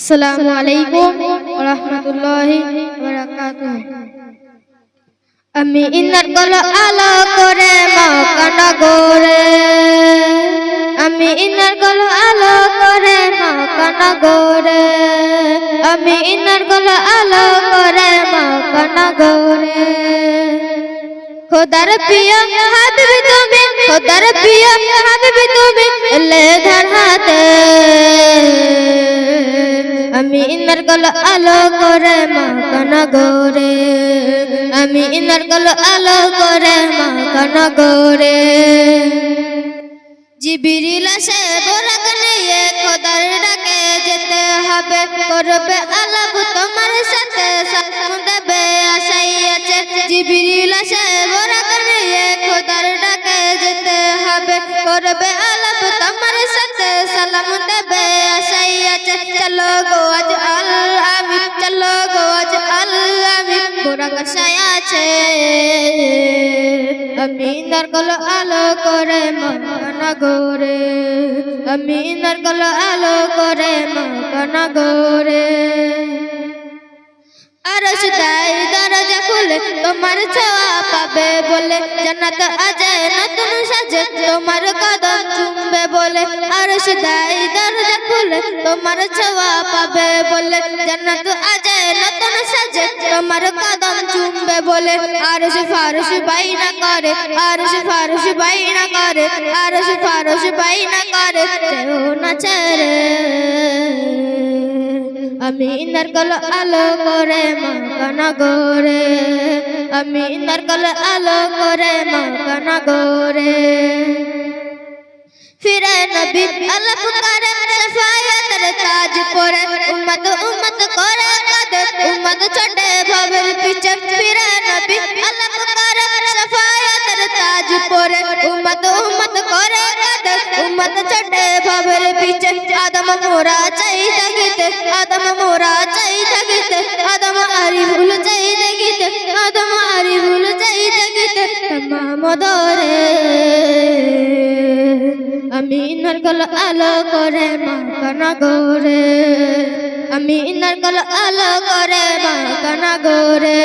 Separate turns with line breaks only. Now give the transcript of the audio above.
আসসালামু আলাইকুম ওয়া রাহমাতুল্লাহি ওয়া বারাকাতুহু আমি ইনার গল আলো করে মকানা গোরে আমি ইনার গল আলো করে মকানা গোরে আমি ইনার গল আলো করে মকানা গোরে খোদার প্রিয় হাবিবি তুমি, খোদার প্রিয় হাবিবি তুমি, এলে ধর হাতে। গল আলো করে মাকান গোরে। আমি ইনার গল আলো করে মাকান গোরে। জিবিরিল আসে বোরাক নিয়ে খোদার ডাকে, যেতে হবে করবে আলাপ তোমার সাথে, সালাম দেবে আশাই আছে। জিবিরিল আসে বোরাক নিয়ে খোদার ডাকে, যেতে হবে করবে আলাপ তোমার সাথে, সালাম দেবে চলো গো, আজ আল চলো গো, আজ আল আমি বোরাক আছে। আমি নারকল আলো করে মাকানা গোরে, আমি নারকল আলো করে মাকানা গোরে। আরশ দাই দরজা খুলে তোমার ছোঁয়া পাবে বলে। জান্নাত আজে নতুন সাজে, তোমার কদম চুমবে বলে। আর দাই দরজা খুলে, তোমার ছোঁয়া পাবে বলে। জান্নাত আজে নতুন সাজে, তোমার কদম চুমবে বলে। আরশ ফারশ বাইনা করে, আরশ ফারশ বাইনা করে, আরশ ফারশ বাইনা করে। যেও না ছেড়ে। আমি নারকল আলো করে মাকানা গোরে আমি নারকল আলো করে মাকানা গোরে ফিরে নবী আল্লাহ পুকারে সফায়াতের তাজ পরে উম্মত উম্মত করে কাঁদে, উম্মত ছোটে ভবের পিছে ফিরে নবী আল্লাহ পুকারে সফায়াতের তাজ পরে উম্মত উম্মত করে কাঁদে, উম্মত ছোটে ভবের পিছে আদম মোরা চাই থাকিতে মোরা চাই থাকিতে, আদম আরি ভুল চাই থাকিতে, আদম আরি ভুল চাই থাকিতে, তমাম দরে আমি নারকল আলো করে মাকানা গোরে আমি নারকল আলো করে মাকানা গোরে